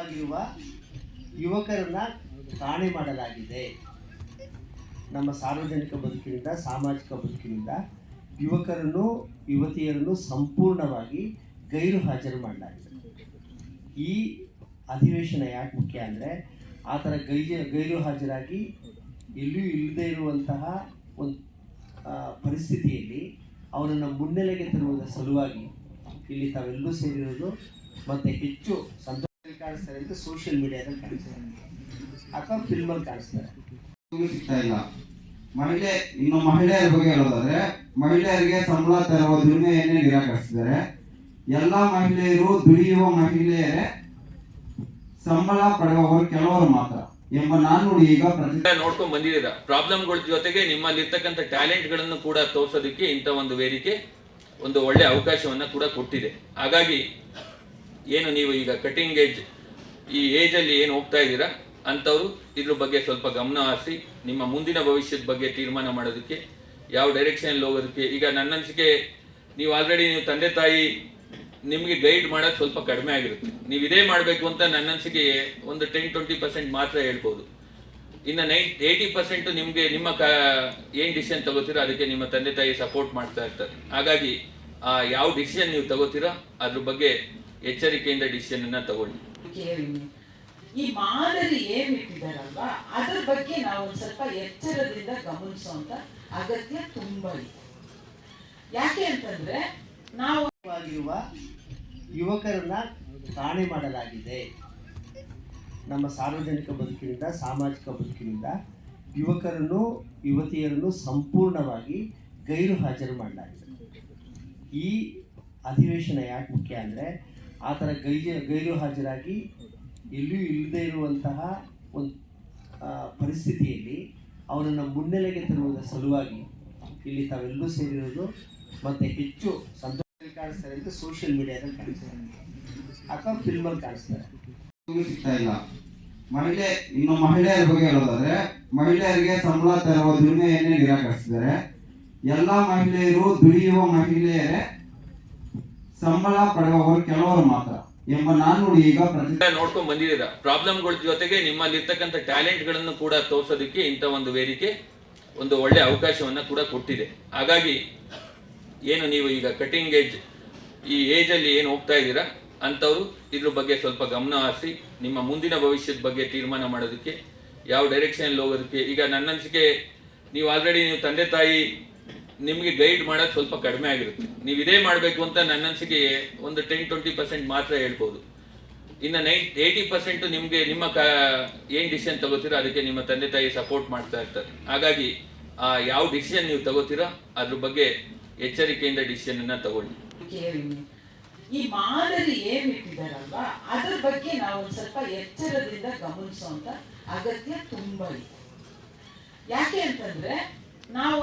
ಆಗಿರುವ ಯುವಕರನ್ನ ಕಾಣೆ ಮಾಡಲಾಗಿದೆ. ನಮ್ಮ ಸಾರ್ವಜನಿಕ ಬದುಕಿನಿಂದ, ಸಾಮಾಜಿಕ ಬದುಕಿನಿಂದ ಯುವಕರನ್ನು, ಯುವತಿಯರನ್ನು ಸಂಪೂರ್ಣವಾಗಿ ಗೈರು ಹಾಜರು ಮಾಡಲಾಗಿದೆ. ಈ ಅಧಿವೇಶನ ಯಾಕೆ ಮುಖ್ಯ ಅಂದರೆ, ಆ ಥರ ಗೈಜ, ಗೈರು ಹಾಜರಾಗಿ ಎಲ್ಲಿಯೂ ಇಲ್ಲದೇ ಇರುವಂತಹ ಒಂದು ಪರಿಸ್ಥಿತಿಯಲ್ಲಿ ಅವರನ್ನು ಮುನ್ನೆಲೆಗೆ ತರುವುದರ ಸಲುವಾಗಿ ಇಲ್ಲಿ ತಾವೆಲ್ಲರೂ ಸೇರಿರೋದು ಮತ್ತು ಹೆಚ್ಚು ಸಂದರ್ಭದಲ್ಲಿ ಕಾಣಿಸ್ತಾರೆ. ಅಂತ ಸೋಷಿಯಲ್ ಮೀಡಿಯಾದಲ್ಲಿ ಕಾಣಿಸ್ತಾರೆ ಅಥವಾ ಫಿಲ್ಮಲ್ಲಿ ಕಾಣಿಸ್ತಾರೆ. ಸಿಗ್ತಾ ಇಲ್ಲ. ಮಹಿಳೆ ಇನ್ನು ಮಹಿಳೆಯರ ಬಗ್ಗೆ ಹೇಳೋದಾದ್ರೆ ಮಹಿಳೆಯರಿಗೆ ಸಂಬಳ ತರುವ ದುಡಿಮೆಯನ್ನೇ ನಿರಾಕರಿಸಿದ್ದಾರೆ. ಎಲ್ಲಾ ಮಹಿಳೆಯರು ದುಡಿಯುವ ಮಹಿಳೆಯರೇ ಸಂಬಳ ಪಡೆಯುವವರು ಕೆಲವರು ಮಾತ್ರ ಎಂಬ ನಾನು ಈಗ ನೋಡ್ಕೊಂಡು ನೋಡ್ಕೊಂಡ್ ಬಂದಿದ್ದೀರಾ? ಪ್ರಾಬ್ಲಮ್ಗಳ ಜೊತೆಗೆ ನಿಮ್ಮಲ್ಲಿರ್ತಕ್ಕಂಥ ಟ್ಯಾಲೆಂಟ್ಗಳನ್ನು ಕೂಡ ತೋರ್ಸೋದಕ್ಕೆ ಇಂಥ ಒಂದು ವೇದಿಕೆ ಒಂದು ಒಳ್ಳೆ ಅವಕಾಶವನ್ನ ಕೂಡ ಕೊಟ್ಟಿದೆ. ಹಾಗಾಗಿ ಏನು ನೀವು ಈಗ ಕಟಿಂಗ್ ಏಜ್ ಈ ಏಜಲ್ಲಿ ಏನು ಹೋಗ್ತಾ ಇದ್ದೀರಾ, ಅಂಥವರು ಇದ್ರ ಬಗ್ಗೆ ಸ್ವಲ್ಪ ಗಮನ ಹರಿಸಿ, ನಿಮ್ಮ ಮುಂದಿನ ಭವಿಷ್ಯದ ಬಗ್ಗೆ ತೀರ್ಮಾನ ಮಾಡೋದಕ್ಕೆ, ಯಾವ ಡೈರೆಕ್ಷನಲ್ಲಿ ಹೋಗೋದಕ್ಕೆ. ಈಗ ನನ್ನ ಅನಿಸಿಕೆ ನೀವು ಆಲ್ರೆಡಿ ನೀವು ತಂದೆ ತಾಯಿ, ನಿಮಗೆ ಗೈಡ್ ಮಾಡೋದು ಸ್ವಲ್ಪ ಕಡಿಮೆ ಆಗಿರುತ್ತೆ. ನೀವು ಇದೇ ಮಾಡಬೇಕು ಅಂತ ನನ್ನ ಅನಿಸಿಕೆ ಒಂದು ಟೆನ್ ಟ್ವೆಂಟಿ ಪರ್ಸೆಂಟ್ ಮಾತ್ರ ಹೇಳ್ಬೋದು. ಇನ್ನು ನೈನ್ ಏಯ್ಟಿ ಪರ್ಸೆಂಟು ನಿಮಗೆ ನಿಮ್ಮ ಕ, ಏನು ಡಿಸಿಷನ್ ತಗೋತೀರೋ, ಅದಕ್ಕೆ ನಿಮ್ಮ ತಂದೆ ತಾಯಿ ಸಪೋರ್ಟ್ ಮಾಡ್ತಾ ಇರ್ತಾರೆ. ಹಾಗಾಗಿ ಯಾವ ಡಿಸಿಷನ್ ನೀವು ತಗೋತೀರೋ, ಅದ್ರ ಬಗ್ಗೆ ಎಚ್ಚರಿಕೆಯಿಂದ ಡಿಸಿಷನ್ ಅನ್ನ ತಗೊಳ್ಳಿ. ಈ ಮಾದರಿ ಏನ್ ಇಟ್ಟಿದಾರಲ್ವಾ ಅದ್ರ ಬಗ್ಗೆ ನಾವು ಒಂದ್ ಸ್ವಲ್ಪ ಎಚ್ಚರದಿಂದ ಗಮನಿಸುವಂತ ಅಗತ್ಯ ತುಂಬಾ ಇದೆ. ಯಾಕೆ ಅಂತಂದ್ರೆ ನಾವು ಆಗಿರುವ ಯುವಕರನ್ನ ಕಾಣೆ ಮಾಡಲಾಗಿದೆ. ನಮ್ಮ ಸಾರ್ವಜನಿಕ ಬದುಕಿನಿಂದ ಸಾಮಾಜಿಕ ಬದುಕಿನಿಂದ ಯುವಕರನ್ನು ಯುವತಿಯರನ್ನು ಸಂಪೂರ್ಣವಾಗಿ ಗೈರು ಹಾಜರು ಮಾಡಲಾಗಿದೆ. ಈ ಅಧಿವೇಶನ ಯಾಕೆ ಮುಖ್ಯ ಅಂದರೆ ಆ ಥರ ಗೈಜ ಗೈರು ಹಾಜರಾಗಿ ಎಲ್ಲಿಯೂ ಇಲ್ಲದೆ ಇರುವಂತಹ ಒಂದು ಪರಿಸ್ಥಿತಿಯಲ್ಲಿ ಅವರನ್ನು ಮುನ್ನೆಲೆಗೆ ತರುವುದರ ಸಲುವಾಗಿ ಇಲ್ಲಿ ತಾವೆಲ್ಲರೂ ಸೇರಿರೋದು ಮತ್ತು ಹೆಚ್ಚು ಸಂತೋಷ ಕಾಣಿಸ್ತಾರೆ ಅಂತ ಸೋಷಿಯಲ್ ಮೀಡಿಯಾದಲ್ಲಿ ಕಾಣಿಸ್ತಾರೆ. ಅಥವಾ ಫಿಲ್ಮಲ್ಲಿ ಕಾಣಿಸ್ತಾರೆ. ಸಿಗ್ತಾ ಇಲ್ಲ. ಮಹಿಳೆ ಇನ್ನು ಮಹಿಳೆಯರ ಬಗ್ಗೆ ಹೇಳೋದಾದ್ರೆ, ಮಹಿಳೆಯರಿಗೆ ಸಂಬಳ ತರುವ ದುಡಿಮೆಯನ್ನೇ ನಿರಾಕರಿಸಿದ್ದಾರೆ. ಎಲ್ಲಾ ಮಹಿಳೆಯರು ದುಡಿಯುವ ಮಹಿಳೆಯರೇ ಸಂಬಳ ಪಡೆಯುವವರು ಕೆಲವರು ಮಾತ್ರ ಎಂಬ ನಾನು ಈಗ ನೋಡ್ಕೊಂಡ್ ಬಂದಿದ್ದೀರಾ? ಪ್ರಾಬ್ಲಮ್ಗಳ ಜೊತೆಗೆ ನಿಮ್ಮಲ್ಲಿರ್ತಕ್ಕಂಥ ಟ್ಯಾಲೆಂಟ್ಗಳನ್ನು ಕೂಡ ತೋರ್ಸೋದಕ್ಕೆ ಇಂಥ ಒಂದು ವೇದಿಕೆ, ಒಂದು ಒಳ್ಳೆ ಅವಕಾಶವನ್ನ ಕೂಡ ಕೊಟ್ಟಿದೆ. ಹಾಗಾಗಿ ಏನು ನೀವು ಈಗ ಕಟಿಂಗ್ ಏಜ್ ಈ ಏಜಲ್ಲಿ ಏನು ಹೋಗ್ತಾ ಇದ್ದೀರಾ? ಅಂಥವ್ರು ಇದ್ರ ಬಗ್ಗೆ ಸ್ವಲ್ಪ ಗಮನ ಹರಿಸಿ, ನಿಮ್ಮ ಮುಂದಿನ ಭವಿಷ್ಯದ ಬಗ್ಗೆ ತೀರ್ಮಾನ ಮಾಡೋದಕ್ಕೆ, ಯಾವ ಡೈರೆಕ್ಷನಲ್ಲಿ ಹೋಗೋದಕ್ಕೆ, ಈಗ ನನ್ನ ಅನಿಸಿಕೆ ನೀವು ಆಲ್ರೆಡಿ ನೀವು ತಂದೆ ತಾಯಿ ನಿಮಗೆ ಗೈಡ್ ಮಾಡೋದು ಸ್ವಲ್ಪ ಕಡಿಮೆ ಆಗಿರುತ್ತೆ. ನೀವು ಇದೇ ಮಾಡಬೇಕು ಅಂತ ನನ್ನ ಅನಿಸಿಕೆ ಒಂದು ಟೆನ್ ಟ್ವೆಂಟಿ ಪರ್ಸೆಂಟ್ ಮಾತ್ರ ಹೇಳ್ಬೋದು. ಇನ್ನು ನೈನ್ ಏಯ್ಟಿ ಪರ್ಸೆಂಟು ನಿಮಗೆ ನಿಮ್ಮ ಕ, ಏನು ಡಿಸಿಷನ್ ತಗೋತೀರೋ ಅದಕ್ಕೆ ನಿಮ್ಮ ತಂದೆ ತಾಯಿ ಸಪೋರ್ಟ್ ಮಾಡ್ತಾ ಇರ್ತಾರೆ. ಹಾಗಾಗಿ ಯಾವ ಡಿಸಿಷನ್ ನೀವು ತಗೋತೀರೋ ಅದ್ರ ಬಗ್ಗೆ ಎಚ್ಚರಿಕೆಯಿಂದ ಡಿಸಿಷನ್ ಅನ್ನ ತಗೊಳ್ಳಿ. ಈ ಮಾದರಿ ಏನ್ ಅದ್ರ ಬಗ್ಗೆ ನಾವು ಒಂದ್ ಸ್ವಲ್ಪ ಎಚ್ಚರದಿಂದ ಗಮನಿಸುವಂತ ಅಗತ್ಯ ತುಂಬಾ ಇದೆ. ಯಾಕೆ ಅಂತಂದ್ರೆ, ನಾವು